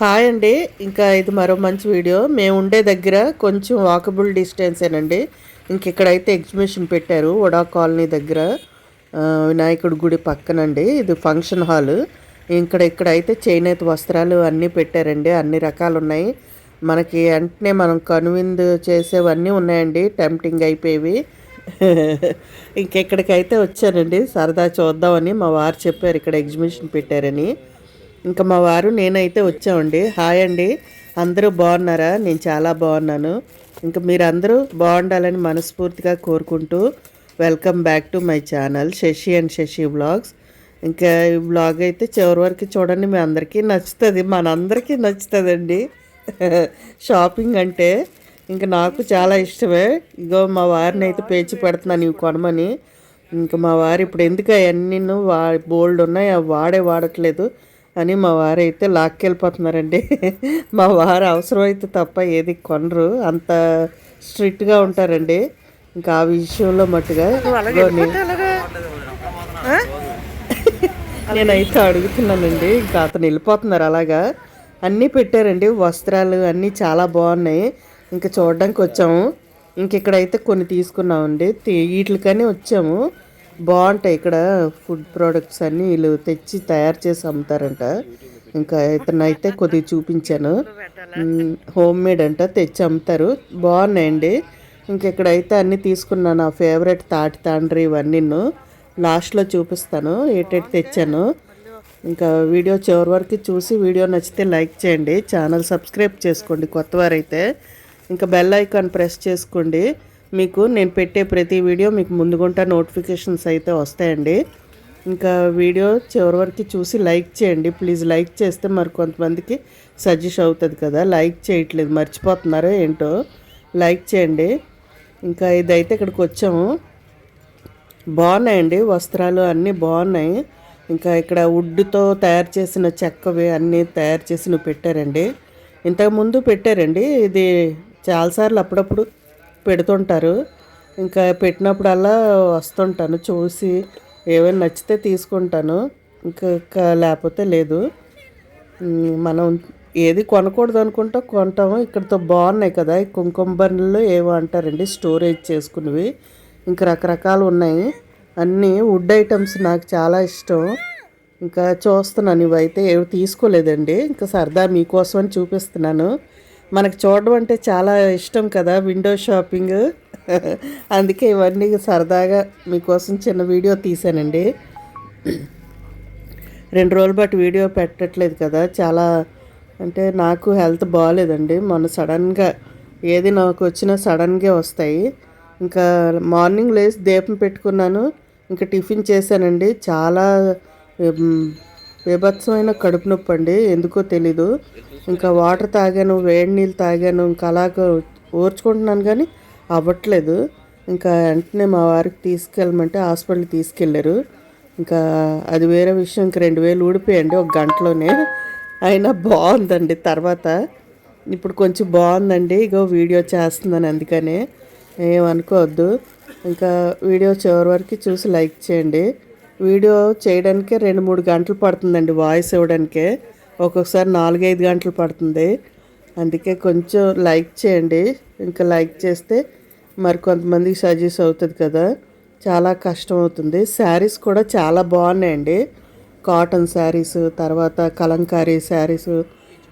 Hi అండి. ఇంకా ఇది మరో మంచి వీడియో. మేము ఉండే దగ్గర కొంచెం వాకబుల్ డిస్టెన్సేనండి ఇంకెక్కడైతే ఎగ్జిబిషన్ పెట్టారు వడా కాలనీ దగ్గర. వినాయకుడి గుడి పక్కనండి. ఇది ఫంక్షన్ హాల్ ఇక్కడ ఇక్కడైతే చేనేత వస్త్రాలు అన్నీ పెట్టారండి. అన్ని రకాలు ఉన్నాయి మనకి వెంటనే మనం కనువిందు చేసేవన్నీ ఉన్నాయండి. టెంప్టింగ్ అయిపోయేవి. ఇంకెక్కడికైతే వచ్చానండి. సరదా చూద్దామని మా వారు చెప్పారు ఇక్కడ ఎగ్జిబిషన్ పెట్టారని. ఇంకా మా వారు నేనైతే వచ్చామండి. హాయ్ అండి. అందరూ బాగున్నారా? నేను చాలా బాగున్నాను. ఇంకా మీరందరూ బాగుండాలని మనస్ఫూర్తిగా కోరుకుంటూ welcome back to my channel Shashi and Shashi blogs ఇంకా ఈ వ్లాగ్ అయితే చివరి వరకు చూడండి. మీ అందరికీ నచ్చుతుంది. మనందరికీ నచ్చుతుందండి. షాపింగ్ అంటే ఇంకా నాకు చాలా ఇష్టమే. ఇగో మా వారిని అయితే పేచి పెడుతున్నాను ఇవి కొనమని. ఇంకా మా వారు ఇప్పుడు ఎందుకు అవన్నీ వా బోల్డ్ ఉన్నాయి. అవి వాడే వాడట్లేదు. అని మా వారు అయితే లాక్కెళ్ళిపోతున్నారండి. మా వారు అవసరమైతే తప్ప ఏది కొనరు. అంత స్ట్రిక్ట్గా ఉంటారండి. ఇంకా ఆ విషయంలో మట్టుగా నేనైతే అడుగుతున్నానండి. ఇంకా అతను వెళ్ళిపోతున్నారు అలాగా. అన్నీ పెట్టారండి. వస్త్రాలు అన్నీ చాలా బాగున్నాయి. ఇంకా చూడడానికి వచ్చాము ఇంక ఇక్కడైతే కొన్ని తీసుకున్నామండి. వీటికని వచ్చాము. బాగుంటాయి. ఇక్కడ ఫుడ్ ప్రోడక్ట్స్ అన్నీ వీళ్ళు తెచ్చి తయారు చేసి అమ్ముతారంట. ఇంకా ఇతను అయితే కొద్దిగా చూపించాను. హోమ్ మేడ్ అంట తెచ్చి అమ్ముతారు. బాగున్నాయండి. ఇంక ఇక్కడైతే అన్నీ తీసుకున్నాను నా ఫేవరెట్ తాటి తాండ్రి ఇవన్నీ లాస్ట్లో చూపిస్తాను. ఏటేటి తెచ్చాను. ఇంకా వీడియో చివరి వరకు చూసి వీడియో నచ్చితే లైక్ చేయండి. ఛానల్ సబ్స్క్రైబ్ చేసుకోండి కొత్తవారైతే ఇంకా బెల్ ఐకాన్ ప్రెస్ చేసుకోండి. మీకు నేను పెట్టే ప్రతి వీడియో మీకు ముందుగుంటా నోటిఫికేషన్స్ అయితే వస్తాయండి. ఇంకా వీడియో చివరి వరకు చూసి లైక్ చేయండి. ప్లీజ్ లైక్ చేస్తే మరి కొంతమందికి సజెస్ట్ అవుతుంది కదా. లైక్ చేయట్లేదు. మర్చిపోతున్నారో ఏంటో లైక్ చేయండి. ఇంకా ఇదైతే ఇక్కడికి వచ్చాము. బాగున్నాయండి వస్త్రాలు అన్నీ బాగున్నాయి. ఇంకా ఇక్కడ వుడ్తో తయారు చేసిన చెక్కవి అన్నీ తయారు చేసి పెట్టారండి. ఇంతకుముందు పెట్టారండి. ఇది చాలాసార్లు అప్పుడప్పుడు పెడుతుంటారు. ఇంకా పెట్టినప్పుడల్లా వస్తుంటాను చూసి ఏమైనా నచ్చితే తీసుకుంటాను. ఇంకా ఇంకా లేకపోతే లేదు. మనం ఏది కొనకూడదు అనుకుంటా కొంటాము. ఇక్కడతో బాగున్నాయి కదా ఈ కుంకుమ ఏవో అంటారండి స్టోరేజ్ చేసుకునేవి ఇంకా రకరకాలు ఉన్నాయి. అన్నీ వుడ్ ఐటమ్స్ నాకు చాలా ఇష్టం. ఇంకా చూస్తున్నాను ఇవైతే ఏవి తీసుకోలేదండి. ఇంకా సరదా మీకోసం అని చూపిస్తున్నాను. మనకు చూడడం అంటే చాలా ఇష్టం కదా విండో షాపింగ్ అందుకే ఇవన్నీ సరదాగా మీకోసం చిన్న వీడియో తీసానండి. రెండు రోజులు బట్టి వీడియో పెట్టట్లేదు కదా చాలా అంటే నాకు హెల్త్ బాగాలేదండి మొన్న సడన్గా ఏది నాకు వచ్చినా సడన్గా వస్తాయి. ఇంకా మార్నింగ్ లేచి దీపం పెట్టుకున్నాను ఇంకా టిఫిన్ చేశానండి. చాలా విభత్సమైన కడుపు నొప్పి అండి. ఎందుకో తెలీదు. ఇంకా వాటర్ తాగాను వేడి నీళ్ళు తాగాను ఇంకా అలాగ ఓర్చుకుంటున్నాను కానీ అవ్వట్లేదు. ఇంకా వెంటనే మా వారికి తీసుకెళ్ళమంటే హాస్పిటల్కి తీసుకెళ్ళారు. ఇంకా అది వేరే విషయం. ఇంక రెండు వేలు ఊడిపోయండి ఒక గంటలోనే. అయినా బాగుందండి తర్వాత. ఇప్పుడు కొంచెం బాగుందండి. ఇగో వీడియో చేస్తున్నాను అందుకనే. ఏమనుకోవద్దు. ఇంకా వీడియో చివరి వరకు చూసి లైక్ చేయండి. వీడియో చేయడానికే రెండు మూడు గంటలు పడుతుందండి వాయిస్ ఇవ్వడానికే. ఒక్కొక్కసారి నాలుగైదు గంటలు పడుతుంది. అందుకే కొంచెం లైక్ చేయండి. ఇంకా లైక్ చేస్తే మరి కొంతమందికి సజెస్ట్ అవుతుంది కదా. చాలా కష్టం అవుతుంది. శారీస్ కూడా చాలా బాగున్నాయండి. కాటన్ శారీస్ తర్వాత కలంకారీ శారీస్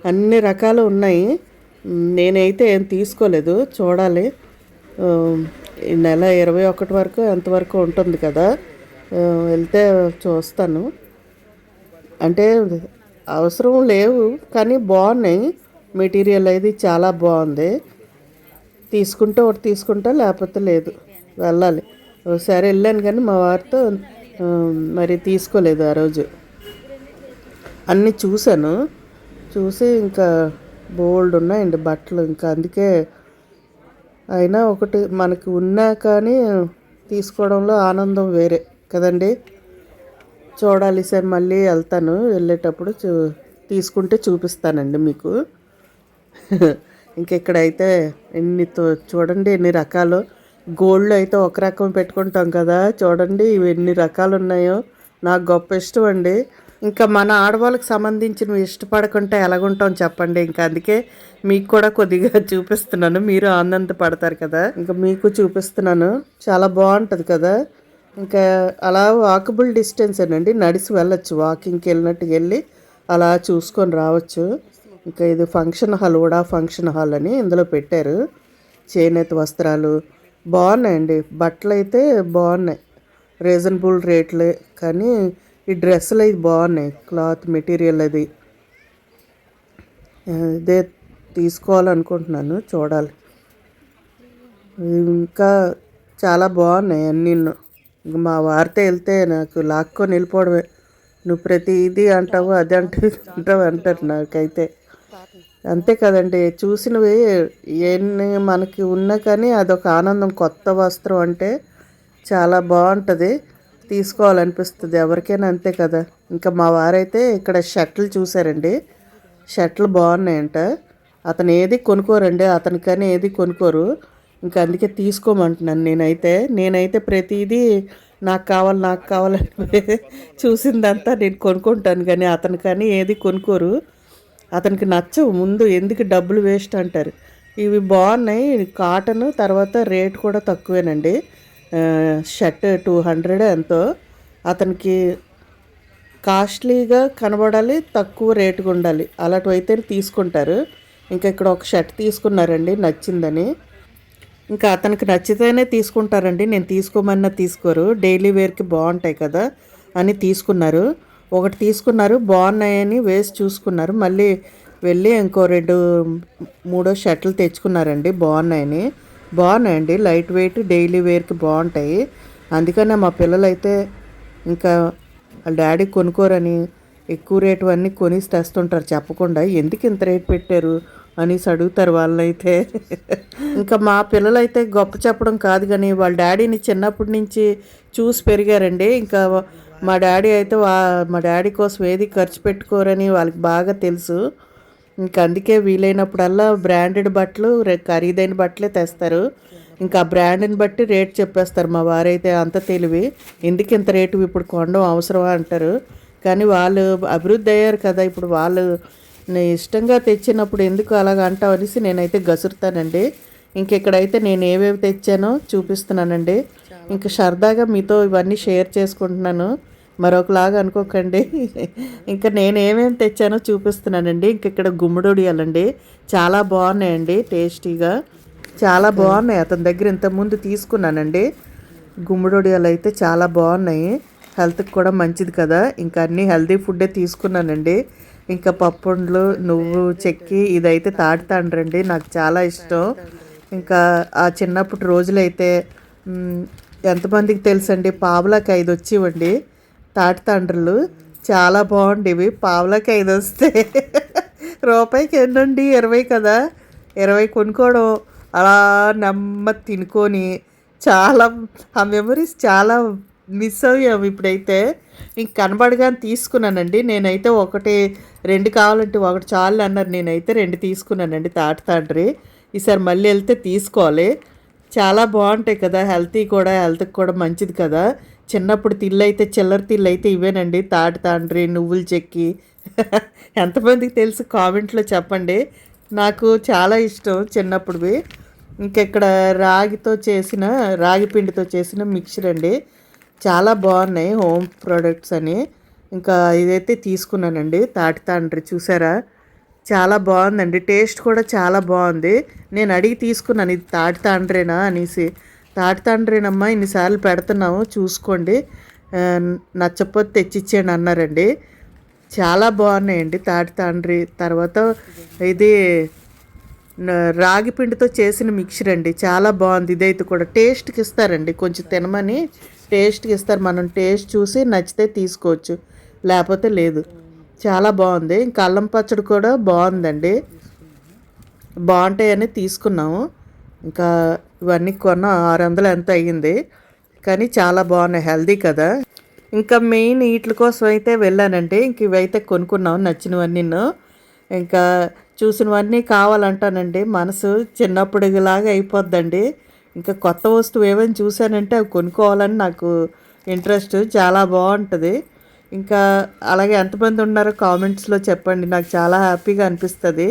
అన్ని రకాలు ఉన్నాయి. నేనైతే ఏం తీసుకోలేదు. చూడాలి. ఈ నెల ఇరవై ఒకటి వరకు ఎంతవరకు ఉంటుంది కదా. వెళ్తే చూస్తాను. అంటే అవసరం లేవు కానీ బాగున్నాయి. మెటీరియల్ అయితే చాలా బాగుంది. తీసుకుంటే ఒకటి తీసుకుంటా లేకపోతే లేదు. వెళ్ళాలి. ఒకసారి వెళ్ళాను కానీ మా వారితో మరి తీసుకోలేదు ఆ రోజు. అన్నీ చూశాను. చూసి ఇంకా బోల్డ్ ఉన్నాయండి బట్టలు ఇంకా. అందుకే అయినా ఒకటి మనకి ఉన్నా కానీ తీసుకోవడంలో ఆనందం వేరే. కదండి? చూడాలి సార్ మళ్ళీ వెళ్తాను. వెళ్ళేటప్పుడు చూ తీసుకుంటే చూపిస్తానండి మీకు. ఇంకెక్కడైతే ఎన్ని తో- చూడండి ఎన్ని రకాలు. గోల్డ్లో అయితే ఒక రకం పెట్టుకుంటాం కదా చూడండి ఇవి ఎన్ని రకాలు ఉన్నాయో నాకు గొప్ప ఇష్టం అండి. ఇంకా మన ఆడవాళ్ళకి సంబంధించినవి ఇష్టపడకుంటే ఎలాగుంటాం చెప్పండి. ఇంకా అందుకే మీకు కూడా కొద్దిగా చూపిస్తున్నాను. మీరు ఆనంద పడతారు కదా. ఇంకా మీకు చూపిస్తున్నాను. చాలా బాగుంటుంది కదా. ఇంకా అలా వాకబుల్ డిస్టెన్స్ అండి నడిచి వెళ్ళొచ్చు. వాకింగ్కి వెళ్ళినట్టు వెళ్ళి అలా చూసుకొని రావచ్చు. ఇంకా ఇది ఫంక్షన్ హాల్ కూడా ఫంక్షన్ హాల్ అని ఇందులో పెట్టారు. చేనేత వస్త్రాలు బాగున్నాయండి. బట్టలు అయితే బాగున్నాయి. రీజనబుల్ రేట్లే కానీ ఈ డ్రెస్సులు అయితే బాగున్నాయి. క్లాత్ మెటీరియల్ అది. ఇదే తీసుకోవాలనుకుంటున్నాను. చూడాలి. ఇంకా చాలా బాగున్నాయి అన్నీ ఇంక మా వారితో వెళ్తే నాకు లాక్కొని వెళ్ళిపోవడమే. నువ్వు ప్రతిదీ అంటావు అది అంటే అంటావు అంటారు నాకైతే. అంతే కదండి చూసినవి ఎన్ని మనకి ఉన్నా కానీ అదొక ఆనందం కొత్త వస్త్రం అంటే చాలా బాగుంటుంది తీసుకోవాలనిపిస్తుంది ఎవరికైనా అంతే కదా. ఇంకా మా వారైతే ఇక్కడ షర్ట్లు చూసారండి షర్ట్లు బాగున్నాయంట. అతను ఏది కొనుక్కోరండి అతనికని ఏది కొనుక్కోరు. ఇంకా అందుకే తీసుకోమంటున్నాను నేనైతే. నేనైతే ప్రతిదీ నాకు కావాలి నాకు కావాలని చూసిందంతా నేను కొనుక్కుంటాను కానీ అతను కానీ ఏది కొనుక్కోరు. అతనికి నచ్చవు ముందు ఎందుకు డబ్బులు వేస్ట్ అంటారు. ఇవి బాగున్నాయి కాటన్ తర్వాత రేట్ కూడా తక్కువేనండి. షర్ట్ టూ హండ్రెడ్ ఎంతో. అతనికి కాస్ట్లీగా కనబడాలి తక్కువ రేటుగా ఉండాలి. అలాంటివైతే తీసుకుంటారు. ఇంకా ఇక్కడ ఒక షర్ట్ తీసుకున్నారండి నచ్చిందని. ఇంకా అతనికి నచ్చితేనే తీసుకుంటారండి. నేను తీసుకోమన్నా తీసుకోరు. డైలీ వేర్కి బాగుంటాయి కదా అని తీసుకున్నారు. ఒకటి తీసుకున్నారు. బాగున్నాయని వేసి చూసుకున్నారు. మళ్ళీ వెళ్ళి ఇంకో రెండు మూడో షర్ట్లు తెచ్చుకున్నారండి. బాగున్నాయని. బాగున్నాయండి. లైట్ వెయిట్ డైలీ వేర్కి బాగుంటాయి. అందుకనే మా పిల్లలైతే ఇంకా వాళ్ళ డాడీ కొనుక్కోరని ఎక్కువ రేటు అన్నీ కొని తెస్తుంటారు చెప్పకుండా. ఎందుకు ఇంత రేట్ పెట్టారు? అనేసి అడుగుతారు వాళ్ళైతే. ఇంకా మా పిల్లలైతే గొప్ప చెప్పడం కాదు కానీ వాళ్ళ డాడీని చిన్నప్పటి నుంచి చూసి పెరిగారండి. ఇంకా మా డాడీ అయితే వా మా డాడీ కోసం ఏది ఖర్చు పెట్టుకోరని వాళ్ళకి బాగా తెలుసు. ఇంకా అందుకే వీలైనప్పుడల్లా బ్రాండెడ్ బట్టలు ఖరీదైన బట్టలే తెస్తారు. ఇంకా బ్రాండ్ని బట్టి రేట్ చెప్పేస్తారు మా వారైతే అంత తెలివి. ఎందుకు ఇంత రేటు ఇప్పుడు కొనడం అవసరమా అంటారు. కానీ వాళ్ళు అభివృద్ధి అయ్యారు కదా ఇప్పుడు వాళ్ళు నేను ఇష్టంగా తెచ్చినప్పుడు ఎందుకు అలాగ అంటావు అనేసి నేనైతే గసురుతానండి. ఇంకెక్కడైతే నేను ఏవేవి తెచ్చానో చూపిస్తున్నానండి. ఇంకా సరదాగా మీతో ఇవన్నీ షేర్ చేసుకుంటున్నాను. మరొకలాగా అనుకోకండి. ఇంకా నేను ఏమేమి తెచ్చానో చూపిస్తున్నానండి. ఇంక ఇక్కడ గుమ్మడొడియాలండి. చాలా బాగున్నాయండి టేస్టీగా. చాలా బాగున్నాయి. అతని దగ్గర ఇంతకుముందు తీసుకున్నానండి. గుమ్మడొడియాలు అయితే చాలా బాగున్నాయి. హెల్త్కి కూడా మంచిది కదా. ఇంకా అన్నీ హెల్తీ ఫుడ్డే తీసుకున్నానండి. ఇంకా పప్పుండ్లు నువ్వు చెక్కి ఇదైతే తాటి తండ్రండి నాకు చాలా ఇష్టం. ఇంకా ఆ చిన్నప్పటి రోజులైతే ఎంతమందికి తెలుసండి పావులకి ఐదు వచ్చేవండి తాటి తండ్రులు చాలా బాగుండేవి పావులకి ఐదు వస్తే రూపాయికి ఎన్నండి ఇరవై కదా? ఇరవై కొనుక్కోవడం అలా నమ్మ తినుకొని చాలా ఆ మెమరీస్ చాలా మిస్ అయ్యాము ఇప్పుడైతే. ఇంక కనబడగానే తీసుకున్నానండి. నేనైతే ఒకటి రెండు కావాలంటే ఒకటి చాలు అన్నారు. నేనైతే రెండు తీసుకున్నానండి తాట తండ్రి. ఈసారి మళ్ళీ వెళ్తే తీసుకోవాలి. చాలా బాగుంటాయి కదా హెల్తీ కూడా హెల్త్కి కూడా మంచిది కదా. చిన్నప్పుడు తిల్లు అయితే చిల్లర తిల్లు అయితే ఇవేనండి. తాటి తండ్రి నువ్వులు చెక్కి. ఎంతమందికి తెలుసు కామెంట్లో చెప్పండి. నాకు చాలా ఇష్టం చిన్నప్పుడువి. ఇంకెక్కడ రాగితో చేసిన రాగి పిండితో చేసిన మిక్చర్ అండి. చాలా బాగున్నాయి హోమ్ ప్రొడక్ట్స్ అని. ఇంకా ఇదైతే తీసుకున్నానండి తాటి తండ్రి చూసారా? చాలా బాగుందండి టేస్ట్ కూడా చాలా బాగుంది. నేను అడిగి తీసుకున్నాను ఇది తాటి తండ్రేనా అనేసి. తాటి తండ్రేనమ్మా ఇన్నిసార్లు పెడుతున్నాము చూసుకోండి. నచ్చపోతే తెచ్చిచ్చేయండి అన్నారండి. చాలా బాగున్నాయండి తాటి తండ్రి. తర్వాత ఇది రాగి పిండితో చేసిన మిక్చర్ అండి చాలా బాగుంది. ఇదైతే కూడా టేస్ట్కి ఇస్తారండి కొంచెం తినమని. టేస్ట్కి ఇస్తారు. మనం టేస్ట్ చూసి నచ్చితే తీసుకోవచ్చు. లేకపోతే లేదు. చాలా బాగుంది. ఇంకా అల్లం పచ్చడి కూడా బాగుందండి. బాగుంటాయని తీసుకున్నాము. ఇంకా ఇవన్నీ కొన్న ఆరు వందలు ఎంత అయ్యింది. కానీ చాలా బాగున్నాయి. హెల్దీ కదా. ఇంకా మెయిన్ వీటి కోసం అయితే వెళ్ళానండి. ఇంక ఇవైతే కొనుక్కున్నాం నచ్చినవన్నీ. ఇంకా చూసినవన్నీ కావాలంటానండి. మనసు చిన్నప్పుడులాగా అయిపోద్దండి. ఇంకా కొత్త వస్తువు ఏమైనా చూశానంటే అవి కొనుక్కోవాలని నాకు ఇంట్రెస్ట్ చాలా బాగుంటుంది. ఇంకా అలాగే ఎంతమంది ఉన్నారో కామెంట్స్లో చెప్పండి నాకు చాలా హ్యాపీగా అనిపిస్తుంది.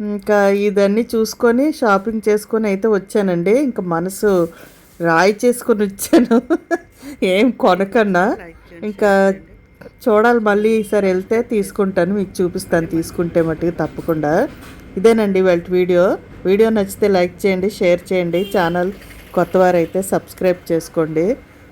ఇంకా ఇదన్నీ చూసుకొని షాపింగ్ చేసుకొని అయితే వచ్చానండి. ఇంకా మనసు రాయి చేసుకొని వచ్చాను. ఏం కొనకన్నా. ఇంకా చూడాలి మళ్ళీ ఈసారి వెళ్తే తీసుకుంటాను. మీకు చూపిస్తాను తీసుకుంటే మట్టుకు తప్పకుండా. ఇదేనండి వాళ్ళ వీడియో. వీడియో నచ్చితే లైక్ చేయండి షేర్ చేయండి. ఛానల్ కొత్తవారైతే సబ్స్క్రైబ్ చేసుకోండి.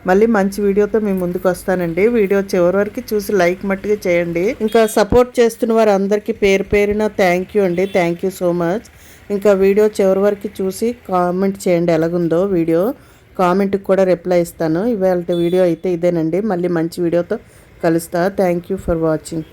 మళ్ళీ మంచి వీడియోతో మీ ముందుకు వస్తానండి. వీడియో చివరి వరకు చూసి లైక్ మట్టుగా చేయండి. ఇంకా సపోర్ట్ చేస్తున్న వారు అందరికీ పేరు పేరిన థ్యాంక్ యూ అండి. థ్యాంక్ యూ సో మచ్ ఇంకా వీడియో చివరి వరకు చూసి కామెంట్ చేయండి. ఎలాగుందో వీడియో. కామెంట్కి కూడా రిప్లై ఇస్తాను. ఇవాళ వీడియో అయితే ఇదేనండి. మళ్ళీ మంచి వీడియోతో కలుస్తా. Thank you for watching